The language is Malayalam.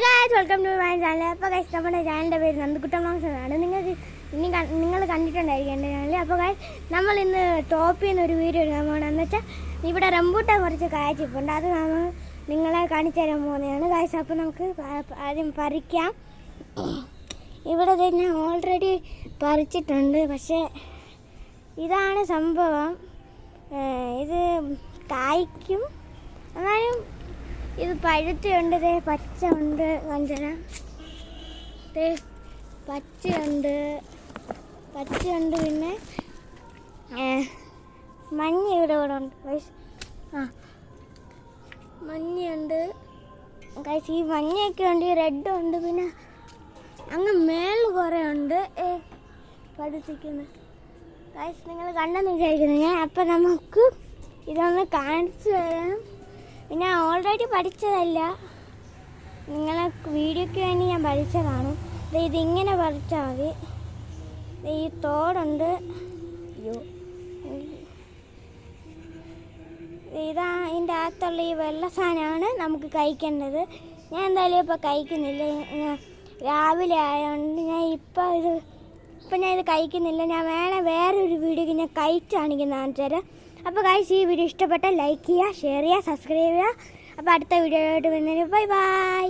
Hello guys welcome to my channel അപ്പോൾ ഗൈസ് നമ്മുടെ ചാനലിന്റെ പേര് നന്ദിക്കുട്ടം വ്ളോഗ്സ് എന്നാണ് നിങ്ങൾക്ക് ഇനി നിങ്ങൾ കണ്ടിട്ടുണ്ടായിരിക്കും എന്റെ ചാനൽ അപ്പോൾ ഗൈസ് നമ്മൾ ഇന്ന് ടോപ്പിൽ നിന്ന് ഒരു വീഡിയോ എടുക്കാൻ പോകണമെന്ന് വെച്ചാൽ ഇവിടെ റംബൂട്ടാൻ കുറച്ച് കാഴ്ചപ്പുണ്ട് അത് നമ്മൾ നിങ്ങളെ കാണിച്ചു തരാൻ പോകുന്നതാണ് ഗൈസ് അപ്പോൾ നമുക്ക് ആദ്യം പറിക്കാം. ഇവിടെ തന്നെ ഓൾറെഡി പറിച്ചിട്ടുണ്ട്. പക്ഷേ ഇതാണ് സംഭവം. ഇത് കായ്ക്കും. എന്നാലും ഇത് പഴുത്തുണ്ട് ദേ പച്ച ഉണ്ട് കാഞ്ചന ദേ പച്ചയുണ്ട് പച്ചയുണ്ട് പിന്നെ മഞ്ഞ ഇവിടെ ഇവിടെ ഉണ്ട് ആ മഞ്ഞയുണ്ട്. ഗൈസ് ഈ മഞ്ഞയൊക്കെ ഉണ്ട് ഈ റെഡ് ഉണ്ട് പിന്നെ അങ്ങ് മേളിൽ കുറേ ഉണ്ട്. ഏ പഠിപ്പിക്കുന്നു കാശ് നിങ്ങൾ കണ്ടെന്ന് വിചാരിക്കുന്നു ഞാൻ അപ്പം നമുക്ക് ഇതൊന്ന് കാണിച്ചു തരാം പിന്നെ പഠിച്ചതല്ല. നിങ്ങളെ വീഡിയോയ്ക്ക് വേണ്ടി ഞാൻ പഠിച്ചതാണ്. ഇതിങ്ങനെ പഠിച്ചാൽ മതി. ഈ തോടുണ്ട്. അയ്യോ. ഇതാ ഇതിന്റെ അകത്തുള്ള ഈ വെള്ള സാധനമാണ് നമുക്ക് കഴിക്കേണ്ടത്. ഞാൻ എന്തായാലും ഇപ്പോൾ കഴിക്കുന്നില്ല. രാവിലെ ആയതുകൊണ്ട് ഞാൻ ഇപ്പോൾ ഇത് ഇപ്പം ഞാൻ ഇത് കഴിക്കുന്നില്ല. ഞാൻ വേണേ വേറൊരു വീഡിയോക്ക് ഞാൻ കഴിച്ച് കാണിക്കുന്ന കാണിച്ചു തരാം. അപ്പോൾ കഴിച്ച് ഈ വീഡിയോ ഇഷ്ടപ്പെട്ടാൽ ലൈക്ക് ചെയ്യുക ഷെയർ ചെയ്യുക സബ്സ്ക്രൈബ് ചെയ്യുക. അപ്പോൾ അടുത്ത വീഡിയോ ആയിട്ട് വരുന്നതിന് ബൈ ബൈ